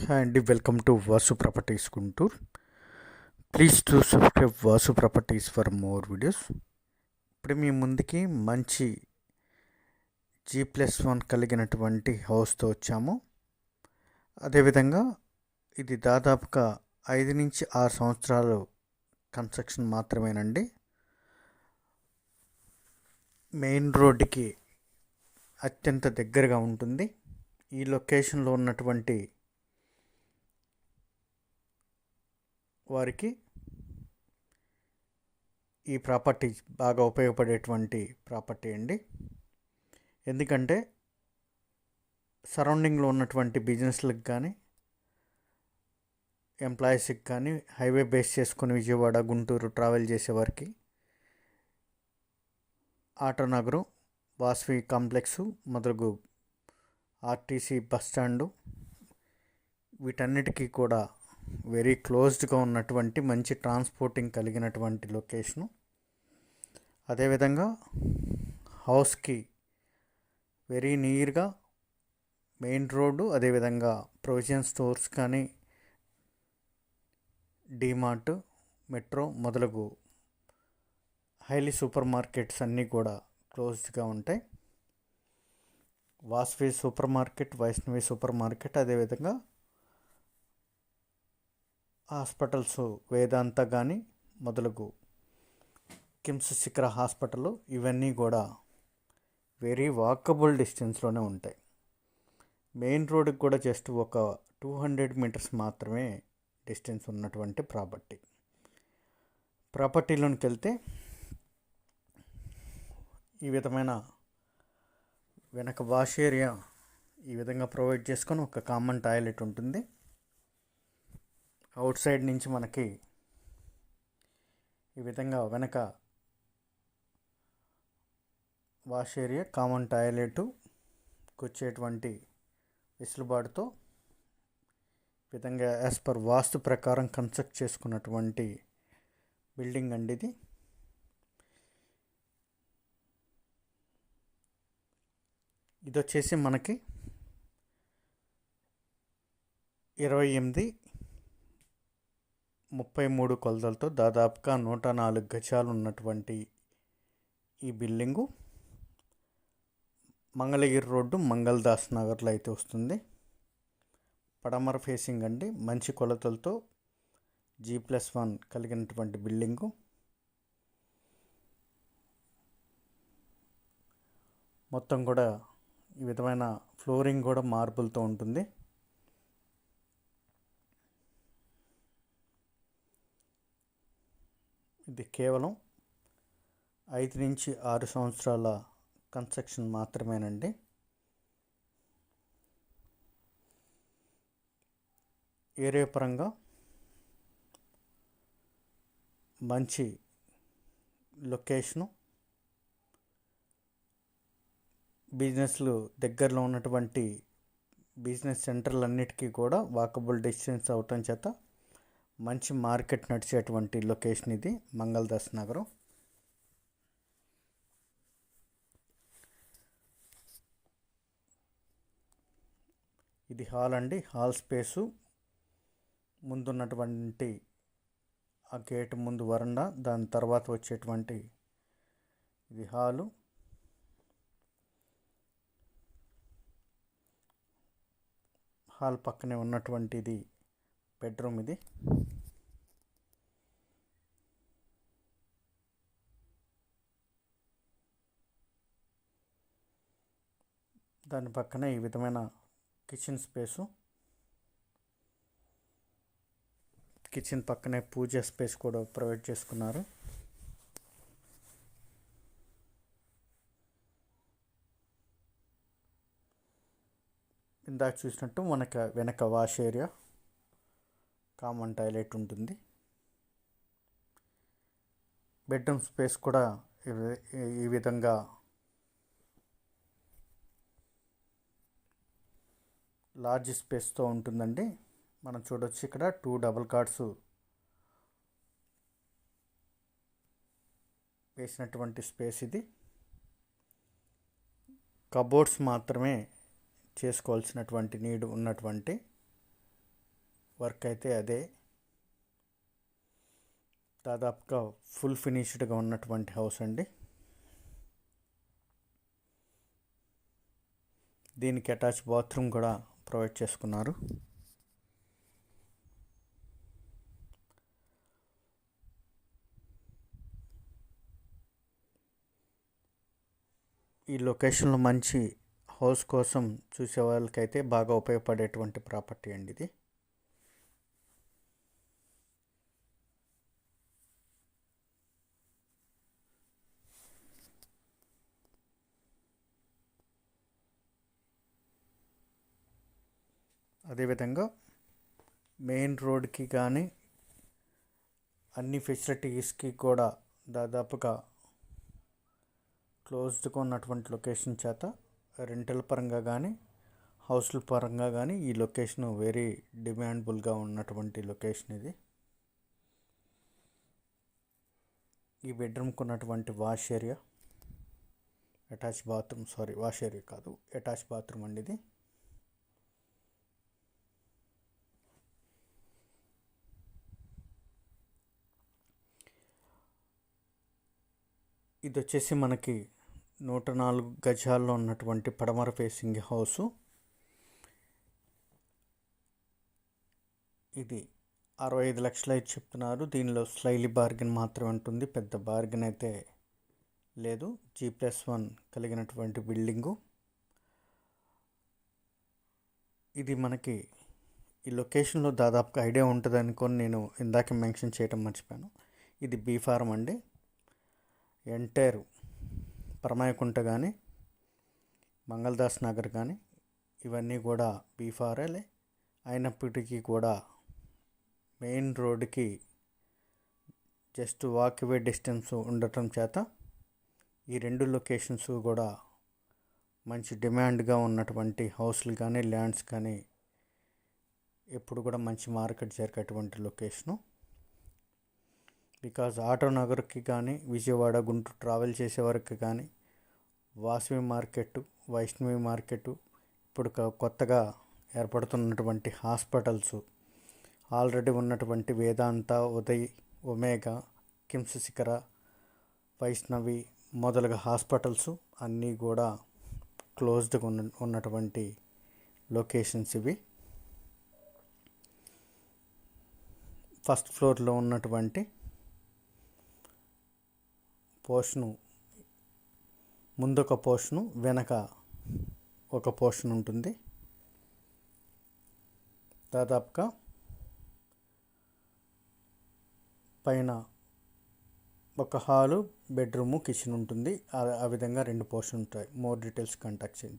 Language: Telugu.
హాయ్ అండి welcome to Vasu properties Guntur. Please to subscribe Vasu properties for more videos ఇప్పుడు మీ ముందుకి మంచి జీ ప్లస్ వన్ కలిగినటువంటి హౌస్తో వచ్చాము. అదేవిధంగా ఇది దాదాపుగా ఐదు నుంచి ఆరు సంవత్సరాలు కన్స్ట్రక్షన్ మాత్రమేనండి. మెయిన్ రోడ్డుకి అత్యంత దగ్గరగా ఉంటుంది. ఈ లొకేషన్లో ఉన్నటువంటి వారికి ఈ ప్రాపర్టీ బాగా ఉపయోగపడేటువంటి ప్రాపర్టీ అండి. ఎందుకంటే సరౌండింగ్లో ఉన్నటువంటి బిజినెస్లకు కానీ ఎంప్లాయీస్కి కానీ హైవే బేస్ చేసుకుని విజయవాడ గుంటూరు ట్రావెల్ చేసేవారికి ఆటోనగరం వాస్వి కాంప్లెక్సు మొదలగు ఆర్టీసీ బస్ స్టాండు వీటన్నిటికీ కూడా వెరీ క్లోజ్డ్గా ఉన్నటువంటి మంచి ట్రాన్స్పోర్టింగ్ కలిగినటువంటి లొకేషను. అదేవిధంగా హౌస్కి వెరీ నియర్గా మెయిన్ రోడ్డు అదేవిధంగా ప్రొవిజన్ స్టోర్స్ కానీ డీమార్ట్ మెట్రో మొదలగు హైలీ సూపర్ మార్కెట్స్ అన్నీ కూడా క్లోజ్డ్గా ఉంటాయి. Vasavi super market Vaishnavi super market అదేవిధంగా హాస్పిటల్స్ వేదాంత కానీ మొదలగు కిమ్స్ శిఖర హాస్పిటల్ ఇవన్నీ కూడా వెరీ వాకబుల్ డిస్టెన్స్లోనే ఉంటాయి. మెయిన్ రోడ్కి కూడా జస్ట్ ఒక టూ హండ్రెడ్ మీటర్స్ మాత్రమే డిస్టెన్స్ ఉన్నటువంటి ప్రాపర్టీ ప్రాపర్టీలోనికి వెళ్తే ఈ విధమైన వెనక వాష్ ఏరియా ఈ విధంగా ప్రొవైడ్ చేసుకొని ఒక కామన్ టాయిలెట్ ఉంటుంది. అవుట్ సైడ్ నుంచి మనకి ఈ విధంగా వెనక వాష్ ఏరియా కామన్ టాయిలెట్ వచ్చేటువంటి వెసులుబాటుతో విధంగా యాజ్ పర్ వాస్తు ప్రకారం కన్స్ట్రక్ట్ చేసుకున్నటువంటి బిల్డింగ్ అండి ఇది. ఇది వచ్చేసి మనకి ఇరవై ఎనిమిది ముప్పై మూడు కొలతలతో దాదాపుగా నూట నాలుగు గజాలు ఉన్నటువంటి ఈ బిల్డింగు మంగళగిరి రోడ్డు మంగళదాస్ నగర్లో అయితే వస్తుంది. పడమర ఫేసింగ్ అండి. మంచి కొలతలతో జీ ప్లస్ వన్ కలిగినటువంటి బిల్డింగు. మొత్తం కూడా ఈ విధమైన ఫ్లోరింగ్ కూడా మార్బుల్తో ఉంటుంది. ఇది కేవలం ఐదు నుంచి ఆరు సంవత్సరాల కన్స్ట్రక్షన్ మాత్రమేనండి. ఏరియా పరంగా మంచి లొకేషను బిజినెస్లు దగ్గరలో ఉన్నటువంటి బిజినెస్ సెంటర్లన్నిటికీ కూడా వాకబుల్ డిస్టెన్స్ అవటం చేత మంచి మార్కెట్ నడిచేటువంటి లొకేషన్ ఇది మంగళదాస్ నగరం. ఇది హాల్ అండి. Hall space. ముందున్నటువంటి ఆ గేట్ ముందు వరండా దాని తర్వాత వచ్చేటువంటి ఇది హాలు. హాల్ పక్కనే ఉన్నటువంటిది బెడ్రూమ్ ఇది. దాని పక్కన ఈ విధమైన కిచెన్ స్పేసు. కిచెన్ పక్కనే పూజ స్పేస్ కూడా ప్రొవైడ్ చేసుకున్నారు. ఇందాక చూసినట్టు మనకు వెనక వాష్ ఏరియా. కామన్ టాయిలెట్ ఉంటుంది. బెడ్రూమ్ స్పేస్ కూడా ఈ విధంగా లార్జ్ స్పేస్తో ఉంటుందండి. మనం చూడొచ్చు ఇక్కడ టూ డబుల్ కార్డ్స్ వేసినటువంటి స్పేస్ ఇది. కబోర్డ్స్ మాత్రమే చేసుకోవాల్సినటువంటి నీడ్ ఉన్నటువంటి వర్క్ అయితే అదే. దాదాపుగా ఫుల్ ఫినిష్డ్గా ఉన్నటువంటి హౌస్ అండి. దీనికి అటాచ్ బాత్రూమ్ కూడా ప్రొవైడ్ చేసుకున్నారు. ఈ లొకేషన్లో మంచి హౌస్ కోసం చూసే వాళ్ళకైతే బాగా ఉపయోగపడేటువంటి ప్రాపర్టీ అండి ఇది. అదేవిధంగా మెయిన్ రోడ్కి కానీ అన్ని ఫెసిలిటీస్కి కూడా దాదాపుగా క్లోజ్డ్గా ఉన్నటువంటి లొకేషన్ చేత రెంటల్ పరంగా కానీ హౌస్ల పరంగా కానీ ఈ లొకేషన్ వెరీ డిమాండబుల్గా ఉన్నటువంటి లొకేషన్ ఇది. ఈ బెడ్రూమ్కి ఉన్నటువంటి wash area attach bathroom sorry wash area కాదు అటాచ్ బాత్రూమ్ అండి ఇది. ఇది వచ్చేసి మనకి నూట నాలుగు గజాల్లో ఉన్నటువంటి పడమర ఫేసింగ్ హౌసు. ఇది అరవై ఐదు లక్షలు అయితే చెప్తున్నారు. దీనిలో స్లైలీ బార్గెన్ మాత్రమే ఉంటుంది. పెద్ద బార్గెన్ అయితే లేదు. జీ ప్లస్ వన్ కలిగినటువంటి బిల్డింగు. ఇది మనకి ఈ లొకేషన్లో దాదాపుగా ఐడియా ఉంటుంది అనుకొని నేను ఇందాక మెన్షన్ చేయడం మర్చిపోయాను. ఇది బీ ఫార్మ్ అండి. ఎంటైర్ పరమాయకుంట కానీ మంగళదాస్ నగర్ కానీ ఇవన్నీ కూడా బీఫారే అయినప్పటికీ కూడా మెయిన్ రోడ్డుకి జస్ట్ వాక్వే డిస్టెన్స్ ఉండటం చేత ఈ రెండు లొకేషన్స్ కూడా మంచి డిమాండ్గా ఉన్నటువంటి హౌస్లు కానీ ల్యాండ్స్ కానీ ఎప్పుడు కూడా మంచి మార్కెట్ జరిగేటువంటి లొకేషను. బికాజ్ ఆటో నగర్కి కానీ విజయవాడ గుంటూరు ట్రావెల్ చేసే వరకు కానీ వాసవి మార్కెట్ వైష్ణవి మార్కెట్ ఇప్పుడు కొత్తగా ఏర్పడుతున్నటువంటి హాస్పిటల్స్ ఆల్రెడీ ఉన్నటువంటి వేదాంత ఉదయ్ ఒమేగా కిమ్స్ శిఖర వైష్ణవి మొదలగు హాస్పిటల్స్ అన్నీ కూడా క్లోజ్డ్గా ఉన్న ఉన్నటువంటి లొకేషన్స్ ఇవి. ఫస్ట్ ఫ్లోర్లో ఉన్నటువంటి పోర్షను ముందొక పోర్షను వెనక ఒక పోర్షన్ ఉంటుంది. దాదాపుగా పైన ఒక హాలు బెడ్రూము కిచెన్ ఉంటుంది. ఆ విధంగా రెండు పోర్షన్ ఉంటాయి. మోర్ డీటెయిల్స్ కాంటాక్ట్ చేయండి.